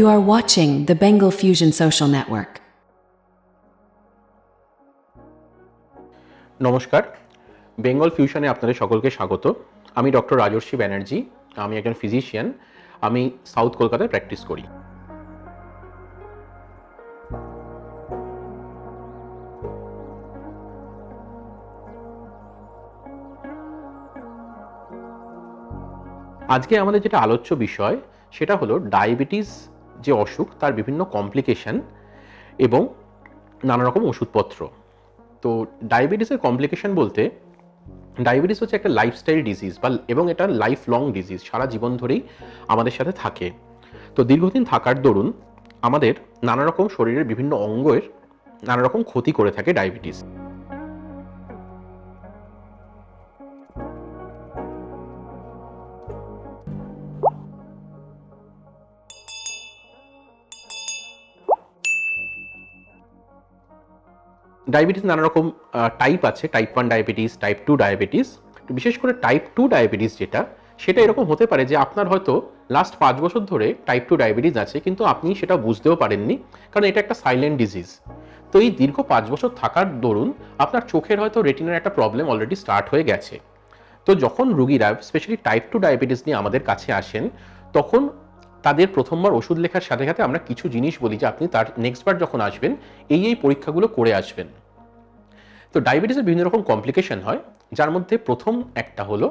You are watching the Bengal Fusion Social Network. নমস্কার। বেঙ্গল ফিউশনে আপনাদের সকলকে স্বাগত। আমি ডক্টর রাজর্ষি ব্যানার্জি। আমি একজন ফিজিশিয়ান আমি সাউথ কলকাতায় প্র্যাকটিস করি। আজকে আমাদের যেটা আলোচ্য বিষয়, সেটা হলো ডায়াবেটিস যে অসুখ, তার বিভিন্ন কমপ্লিকেশন এবং নানা রকম ওষুধপত্র। তো ডায়াবেটিসের কমপ্লিকেশন বলতে ডায়াবেটিস হচ্ছে একটা লাইফস্টাইল ডিজিজ বা, এবং এটা লাইফ লং ডিজিজ সারা জীবন ধরেই আমাদের সাথে থাকে। তো দীর্ঘদিন থাকার দরুন আমাদের নানা রকম শরীরের বিভিন্ন অঙ্গের নানা রকম ক্ষতি করে থাকে ডায়াবেটিস ডায়াবেটিস নানা রকম টাইপ আছে type one diabetes type two diabetes বিশেষ করে টাইপ টু ডায়াবেটিস যেটা, সেটা এরকম হতে পারে যে আপনার হয়তো লাস্ট পাঁচ বছর ধরে টাইপ টু ডায়াবেটিস আছে, কিন্তু আপনি সেটা বুঝতেও পারেননি, কারণ এটা একটা সাইলেন্ট ডিজিজ তো এই দীর্ঘ পাঁচ বছর থাকার দরুন আপনার চোখের হয়তো রেটিনার একটা প্রবলেম অলরেডি স্টার্ট হয়ে গেছে। তো যখন রুগীরা স্পেশালি টাইপ টু ডায়াবেটিস নিয়ে আমাদের কাছে আসেন, তখন তাদের প্রথমবার ওষুধ লেখার সাথে সাথে আমরা কিছু জিনিস বলি যে আপনি তার নেক্সট বার যখন আসবেন, এই এই পরীক্ষাগুলো করে আসবেন। তো ডায়াবেটিসের বিভিন্ন রকম কমপ্লিকেশন হয়, যার মধ্যে প্রথম একটা হলো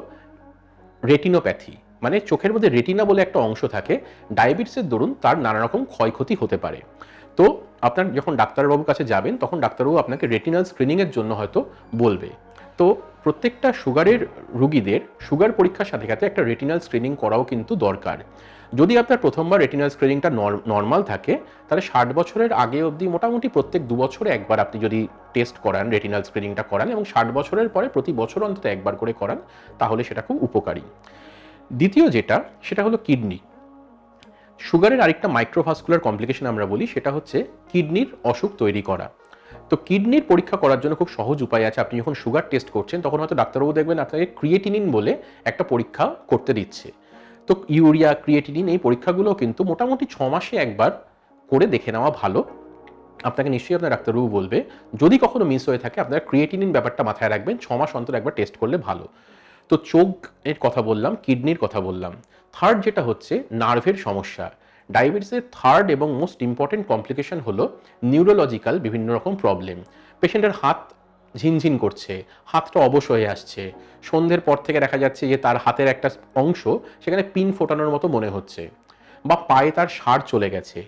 রেটিনোপ্যাথি মানে চোখের মধ্যে রেটিনা বলে একটা অংশ থাকে ডায়াবেটিসের দরুন তার নানা রকম ক্ষয়ক্ষতি হতে পারে। তো আপনার যখন ডাক্তারবাবুর কাছে যাবেন, তখন ডাক্তারবাবু আপনাকে রেটিনাল স্ক্রিনিংয়ের জন্য হয়তো বলবে। তো প্রত্যেকটা সুগারের রুগীদের সুগার পরীক্ষার সাথে সাথে একটা রেটিনাল স্ক্রিনিং করাও কিন্তু দরকার। যদি আপনার প্রথমবার রেটিনাল স্ক্রিনিংটা নর্মাল থাকে, তাহলে ষাট বছরের আগে অবধি মোটামুটি প্রত্যেক দু বছরে একবার আপনি যদি টেস্ট করান রেটিনাল স্ক্রিনিংটা করান এবং ষাট বছরের পরে প্রতি বছর অন্তত একবার করে করান, তাহলে সেটা খুব উপকারী। দ্বিতীয় যেটা, সেটা হলো কিডনি সুগারের আরেকটা মাইক্রোভাস্কুলার কমপ্লিকেশন আমরা বলি, সেটা হচ্ছে কিডনির অসুখ তৈরি করা। তো কিডনির পরীক্ষা করার জন্য খুব সহজ উপায় আছে। আপনি যখন সুগার টেস্ট করছেন, তখন হয়তো ডাক্তারবাবু দেখবেন আপনাকে ক্রিয়েটিনিন বলে একটা পরীক্ষা করতে দিচ্ছে। তো ইউরিয়া ক্রিয়েটিনিন এই পরীক্ষাগুলো কিন্তু মোটামুটি ছ মাসে একবার করে দেখে নেওয়া ভালো। আপনাকে নিশ্চয়ই আপনার ডাক্তারবাবু বলবে, যদি কখনো মিস হয়ে থাকে, আপনার ক্রিয়েটিনিন ব্যাপারটা মাথায় রাখবেন, ছ মাস অন্তর একবার টেস্ট করলে ভালো। তো চোখ এর কথা বললাম, কিডনির কথা বললাম। থার্ড যেটা হচ্ছে নার্ভের সমস্যা। ডায়াবেটিসের থার্ড এবং মোস্ট ইম্পর্টেন্ট কমপ্লিকেশন হলো নিউরোলজিক্যাল বিভিন্ন রকম প্রবলেম পেশেন্টের হাত ঝিনঝিন করছে, হাতটা অবশ হয়ে আসছে। সন্ধ্যের পর থেকে দেখা যাচ্ছে যে তার হাতের একটা অংশ সেখানে পিন ফোটানোর মতো মনে হচ্ছে বা পায়ে তার সার চলে গেছে।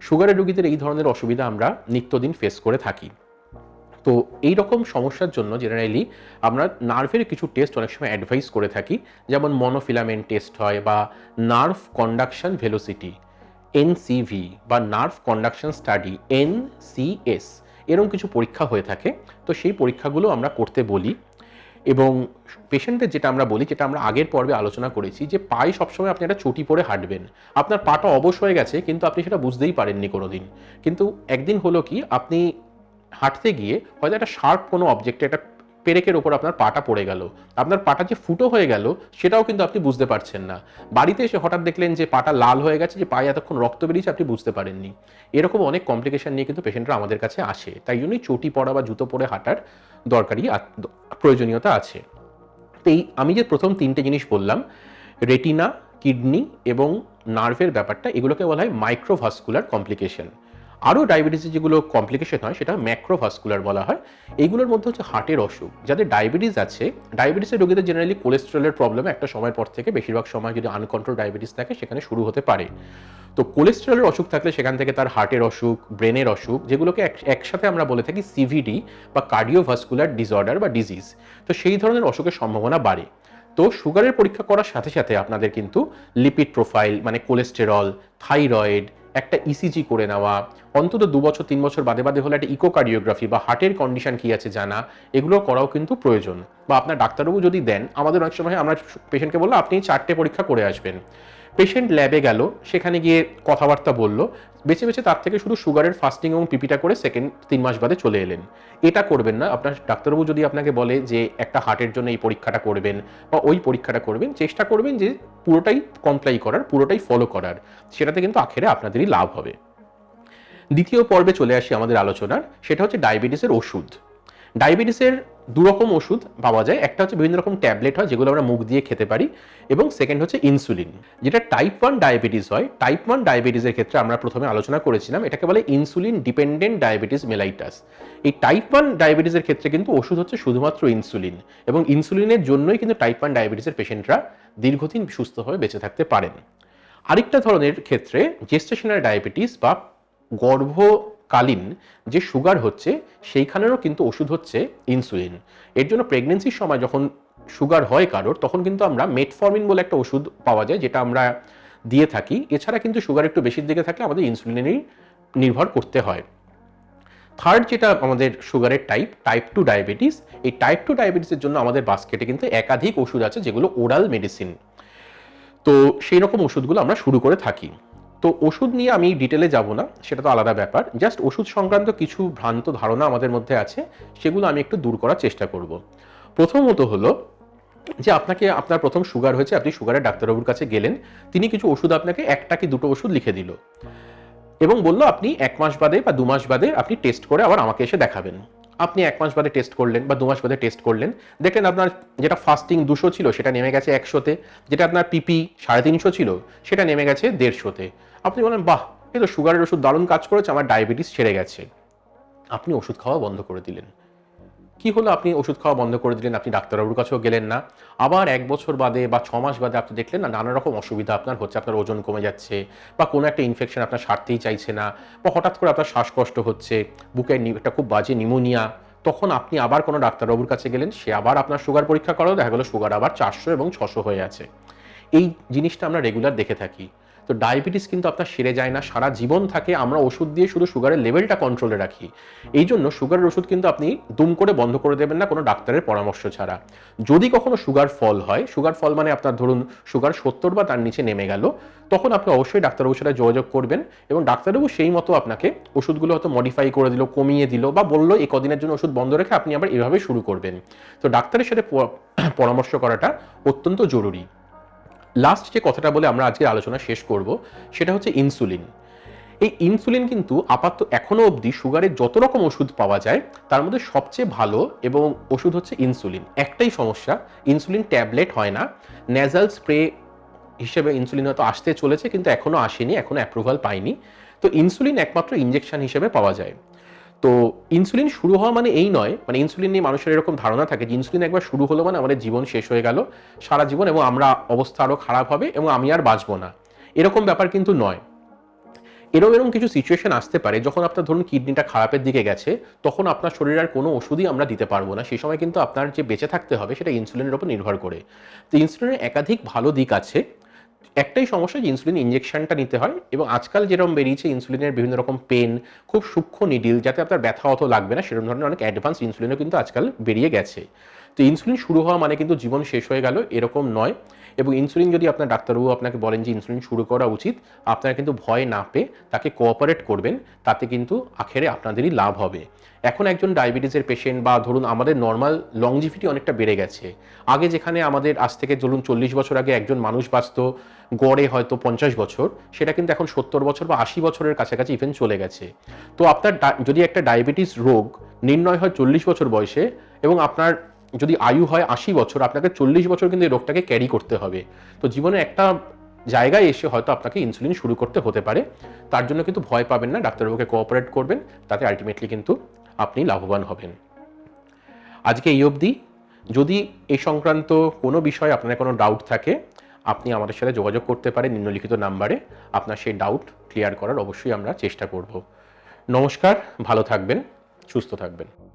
সুগারের রোগীদের এই ধরনের অসুবিধা আমরা নিত্যদিন ফেস করে থাকি। তো এই রকম সমস্যার জন্য জেনারেলি আমরা নার্ভের কিছু টেস্ট অনেক সময় অ্যাডভাইস করে থাকি। যেমন মনোফিলামেন্ট টেস্ট হয় বা নার্ভ কন্ডাকশন ভেলোসিটি এনসিভি বা নার্ভ কন্ডাকশন স্টাডি এনসিএস এরকম কিছু পরীক্ষা হয়ে থাকে। তো সেই পরীক্ষাগুলো আমরা করতে বলি। এবং পেশেন্টের যেটা আমরা বলি, যেটা আমরা আগের পর্বে আলোচনা করেছি, যে পায়ে সবসময় আপনি একটা চটি পরে হাঁটবেন। আপনার পাটা অবশ হয়ে গেছে, কিন্তু আপনি সেটা বুঝতেই পারেননি কোনোদিন। কিন্তু একদিন হলো কি, আপনি হাঁটতে গিয়ে হয়তো একটা শার্প কোনো অবজেক্টে একটা পেরেকের ওপর আপনার পাটা পড়ে গেল। আপনার পাটা যে ফুটো হয়ে গেল, সেটাও কিন্তু আপনি বুঝতে পারছেন না। বাড়িতে এসে হঠাৎ দেখলেন যে পাটা লাল হয়ে গেছে, যে পায়ে এতক্ষণ রক্ত বেরিয়েছে, আপনি বুঝতে পারেননি। এরকম অনেক কমপ্লিকেশন নিয়ে কিন্তু পেশেন্টরা আমাদের কাছে আসে। তাই জন্যই চটি পরা বা জুতো পরে হাঁটার দরকারি প্রয়োজনীয়তা আছে। তো এই আমি যে প্রথম তিনটে জিনিস বললাম রেটিনা কিডনি এবং নার্ভের ব্যাপারটা, এগুলোকে বলা হয় মাইক্রোভাস্কুলার কমপ্লিকেশন আরও ডায়াবেটিসের যেগুলো কমপ্লিকেশন হয়, সেটা ম্যাক্রোভাস্কুলার বলা হয়। এইগুলোর মধ্যে হচ্ছে হার্টের অসুখ। যাদের ডায়াবেটিস আছে ডায়াবেটিসের রোগীদের জেনারেলি কোলেস্ট্রলের প্রবলেম একটা সময়ের পর থেকে বেশিরভাগ সময় যদি আনকন্ট্রোল ডায়াবেটিস থাকে, সেখানে শুরু হতে পারে। তো কোলেস্ট্রলের অসুখ থাকলে সেখান থেকে তার হার্টের অসুখ ব্রেনের অসুখ, যেগুলোকে একসাথে আমরা বলে থাকি সিভিডি বা কার্ডিওভাস্কুলার ডিসঅর্ডার বা ডিজিজ তো সেই ধরনের অসুখের সম্ভাবনা বাড়ে। তো সুগারের পরীক্ষা করার সাথে সাথে আপনাদের কিন্তু লিপিড প্রোফাইল মানে কোলেস্টেরল থাইরয়েড একটা ইসিজি করে নেওয়া, অন্তত দু বছর, তিন বছর বাদে বাদে হলে একটা ইকোকার্ডিওগ্রাফি বা হার্টের কন্ডিশন কি আছে জানা, এগুলো করাও কিন্তু প্রয়োজন। বা আপনার ডাক্তারবাবু যদি দেন, আমাদের অনেক সময় আমরা পেশেন্টকে বললাম, আপনি চারটে পরীক্ষা করে আসবেন। পেশেন্ট ল্যাবে গেল, সেখানে গিয়ে কথাবার্তা বলল। বেছে বেছে তার থেকে শুধু সুগারের ফাস্টিং এবং পিপিটা করে সেকেন্ড তিন মাস বাদে চলে এলেন। এটা করবেন না, আপনার ডাক্তারবাবু যদি আপনাকে বলে যে একটা হার্টের জন্য এই পরীক্ষাটা করবেন বা ওই পরীক্ষাটা করবেন, চেষ্টা করবেন যে পুরোটাই কমপ্লাই করার, পুরোটাই ফলো করার। সেটাতে কিন্তু আখেরে আপনাদেরই লাভ হবে। দ্বিতীয় পর্বে চলে আসি আমাদের আলোচনার, সেটা হচ্ছে ডায়াবেটিসের ওষুধ। ডায়াবেটিসের দু রকম ওষুধ পাওয়া যায়। একটা হচ্ছে বিভিন্ন রকম ট্যাবলেট হয়, যেগুলো আমরা মুখ দিয়ে খেতে পারি এবং সেকেন্ড হচ্ছে ইনসুলিন যেটা টাইপ ওয়ান ডায়াবেটিস হয়। টাইপ ওয়ান ডায়াবেটিসের ক্ষেত্রে আমরা প্রথমে আলোচনা করেছিলাম, এটাকে বলে ইনসুলিন ডিপেন্ডেন্ট ডায়াবেটিস মেলাইটাস এই টাইপ ওয়ান ডায়াবেটিসের ক্ষেত্রে কিন্তু ওষুধ হচ্ছে শুধুমাত্র ইনসুলিন এবং ইনসুলিনের জন্যই কিন্তু টাইপ ওয়ান ডায়াবেটিসের পেশেন্টরা দীর্ঘদিন সুস্থভাবে বেঁচে থাকতে পারেন। আরেকটা ধরনের ক্ষেত্রে জেস্টেশনারি ডায়াবেটিস বা গর্ভকালীন যে সুগার হচ্ছে সেইখানেরও কিন্তু ওষুধ হচ্ছে ইনসুলিন এর জন্য প্রেগনেন্সির সময় যখন সুগার হয় কারোর, তখন কিন্তু আমরা মেটফর্মিন বলে একটা ওষুধ পাওয়া যায়, যেটা আমরা দিয়ে থাকি। এছাড়া কিন্তু সুগার একটু বেশির দিকে থাকলে আমাদের ইনসুলিনেরই নির্ভর করতে হয়। থার্ড যেটা আমাদের সুগারের টাইপ টাইপ টু ডায়াবেটিস এই টাইপ টু ডায়াবেটিসের জন্য আমাদের বাস্কেটে কিন্তু একাধিক ওষুধ আছে যেগুলো ওরাল মেডিসিন তো সেই রকম ওষুধগুলো আমরা শুরু করে থাকি। তো ওষুধ নিয়ে আমি ডিটেলে যাব না, সেটা তো আলাদা ব্যাপার। জাস্ট ওষুধ সংক্রান্ত কিছু ভ্রান্ত ধারণা আমাদের মধ্যে আছে, সেগুলো আমি একটু দূর করার চেষ্টা করব। প্রথমত হলো যে আপনাকে, আপনার প্রথম সুগার হয়েছে, আপনি সুগারের ডাক্তারবাবুর কাছে গেলেন, তিনি কিছু ওষুধ আপনাকে একটা কি দুটো ওষুধ লিখে দিল। এবং বলল, আপনি এক মাস বাদে বা দু মাস বাদে আপনি টেস্ট করে আবার আমাকে এসে দেখাবেন। আপনি এক মাস বাদে টেস্ট করলেন বা দু মাস বাদে টেস্ট করলেন। দেখলেন আপনার যেটা ফাস্টিং দুশো ছিল, সেটা নেমে গেছে একশোতে। যেটা আপনার পিপি সাড়ে তিনশো ছিল, সেটা নেমে গেছে দেড়শোতে। আপনি বলেন বাহ, এ তো সুগারের ওষুধ দারুণ কাজ করেছে, আমার ডায়াবেটিস ছেড়ে গেছে। আপনি ওষুধ খাওয়া বন্ধ করে দিলেন। কি হলো? আপনি ওষুধ খাওয়া বন্ধ করে দিলেন, আপনি ডাক্তারবাবুর কাছেও গেলেন না। আবার এক বছর বাদে বা ছ মাস বাদে আপনি দেখলেন, না, নানা রকম অসুবিধা আপনার হচ্ছে, আপনার ওজন কমে যাচ্ছে বা কোনো একটা ইনফেকশন আপনার সারতেই চাইছে না বা হঠাৎ করে আপনার শ্বাসকষ্ট হচ্ছে, বুকের একটা খুব বাজে নিমোনিয়া তখন আপনি আবার কোনো ডাক্তারবাবুর কাছে গেলেন, সে আবার আপনার সুগার পরীক্ষা করালো, দেখা গেলো সুগার আবার চারশো এবং ছশো হয়ে আছে। এই জিনিসটা আমরা রেগুলার দেখে থাকি। তো ডায়াবেটিস কিন্তু আপনার সেরে যায় না, সারা জীবন থাকে। আমরা ওষুধ দিয়ে শুধু সুগারের লেভেলটা কন্ট্রোলে রাখি। এই জন্য সুগারের ওষুধ কিন্তু আপনি দুম করে বন্ধ করে দেবেন না কোনো ডাক্তারের পরামর্শ ছাড়া। যদি কখনো সুগার ফল হয়, সুগার ফল মানে আপনার ধরুন সুগার সত্তর বা তার নিচে নেমে গেল, তখন আপনি অবশ্যই ডাক্তারবাবুর সাথে যোগাযোগ করবেন এবং ডাক্তারবাবু সেই মতো আপনাকে ওষুধগুলো হয়তো মডিফাই করে দিল, কমিয়ে দিল বা বলল, এই কদিনের জন্য ওষুধ বন্ধ রেখে আপনি আবার এভাবে শুরু করবেন। তো ডাক্তারের সাথে পরামর্শ করাটা অত্যন্ত জরুরি। লাস্ট যে কথাটা বলে আমরা আজকের আলোচনা শেষ করব, সেটা হচ্ছে ইনসুলিন এই ইনসুলিন কিন্তু আপাতত এখনও অবধি সুগারের যত রকম ওষুধ পাওয়া যায়, তার মধ্যে সবচেয়ে ভালো এবং ওষুধ হচ্ছে ইনসুলিন একটাই সমস্যা ইনসুলিন ট্যাবলেট হয় না। ন্যাজাল স্প্রে হিসেবে ইনসুলিন হয়তো আসতে চলেছে, কিন্তু এখনও আসেনি, এখনও অ্যাপ্রুভাল পায়নি তো ইনসুলিন একমাত্র ইনজেকশন হিসেবে পাওয়া যায়। তো ইনসুলিন শুরু হওয়া মানে এই নয় মানে ইনসুলিন নিয়ে মানুষের এরকম ধারণা থাকে যে ইনসুলিন একবার শুরু হলো মানে আমাদের জীবন শেষ হয়ে গেল, সারা জীবন এবং আমরা অবস্থা আরও খারাপ হবে এবং আমি আর বাঁচবো না। এরকম ব্যাপার কিন্তু নয়। এরকম এরকম কিছু সিচুয়েশন আসতে পারে যখন আপনার ধরুন কিডনিটা খারাপের দিকে গেছে, তখন আপনার শরীরে আর কোনো ওষুধই আমরা দিতে পারব না। সেই সময় কিন্তু আপনার যে বেঁচে থাকতে হবে সেটা ইনসুলিনের উপর নির্ভর করে। তো ইনসুলিনের একাধিক ভালো দিক আছে। একটাই সমস্যা যে ইনসুলিন ইঞ্জেকশনটা নিতে হয় এবং আজকাল যেরকম বেরিয়েছে ইনসুলিনের বিভিন্ন রকম পেন খুব সূক্ষ্ম নিডিল যাতে আপনার ব্যথা অত লাগবে না, সেরকম ধরনের অনেক অ্যাডভান্স ইনসুলিনও কিন্তু আজকাল বেরিয়ে গেছে। তো ইনসুলিন শুরু হওয়া মানে কিন্তু জীবন শেষ হয়ে গেল, এরকম নয়। এবং ইনসুলিন যদি আপনার ডাক্তারবাবু আপনাকে বলেন যে ইনসুলিন শুরু করা উচিত, আপনারা কিন্তু ভয় না পেয়ে তাকে কোঅপারেট করবেন, তাতে কিন্তু আখেরে আপনাদেরই লাভ হবে। এখন একজন ডায়াবেটিসের পেশেন্ট বা ধরুন আমাদের নর্মাল লংজিভিটি অনেকটা বেড়ে গেছে। আগে যেখানে আমাদের আজ থেকে ধরুন চল্লিশ বছর আগে একজন মানুষ বাঁচত, গড়ে হয়তো পঞ্চাশ বছর, সেটা কিন্তু এখন সত্তর বছর বা আশি বছরের কাছাকাছি ইভেন চলে গেছে। তো আপনার যদি একটা ডায়াবেটিস রোগ নির্ণয় হয় চল্লিশ বছর বয়সে এবং আপনার যদি আয়ু হয় আশি বছর, আপনাকে চল্লিশ বছর কিন্তু এই রোগটাকে ক্যারি করতে হবে। তো জীবনে একটা জায়গায় এসে হয়তো আপনাকে ইনসুলিন শুরু করতে হতে পারে। তার জন্য কিন্তু ভয় পাবেন না, ডাক্তারবাবুকে কোঅপারেট করবেন, তাতে আলটিমেটলি কিন্তু আপনি লাভবান হবেন। আজকে এই অবধি। যদি এই সংক্রান্ত কোনো বিষয়ে আপনার কোনো ডাউট থাকে, আপনি আমাদের সাথে যোগাযোগ করতে পারেন নিম্নলিখিত নাম্বারে। আপনার সেই ডাউট ক্লিয়ার করার অবশ্যই আমরা চেষ্টা করব। নমস্কার, ভালো থাকবেন, সুস্থ থাকবেন।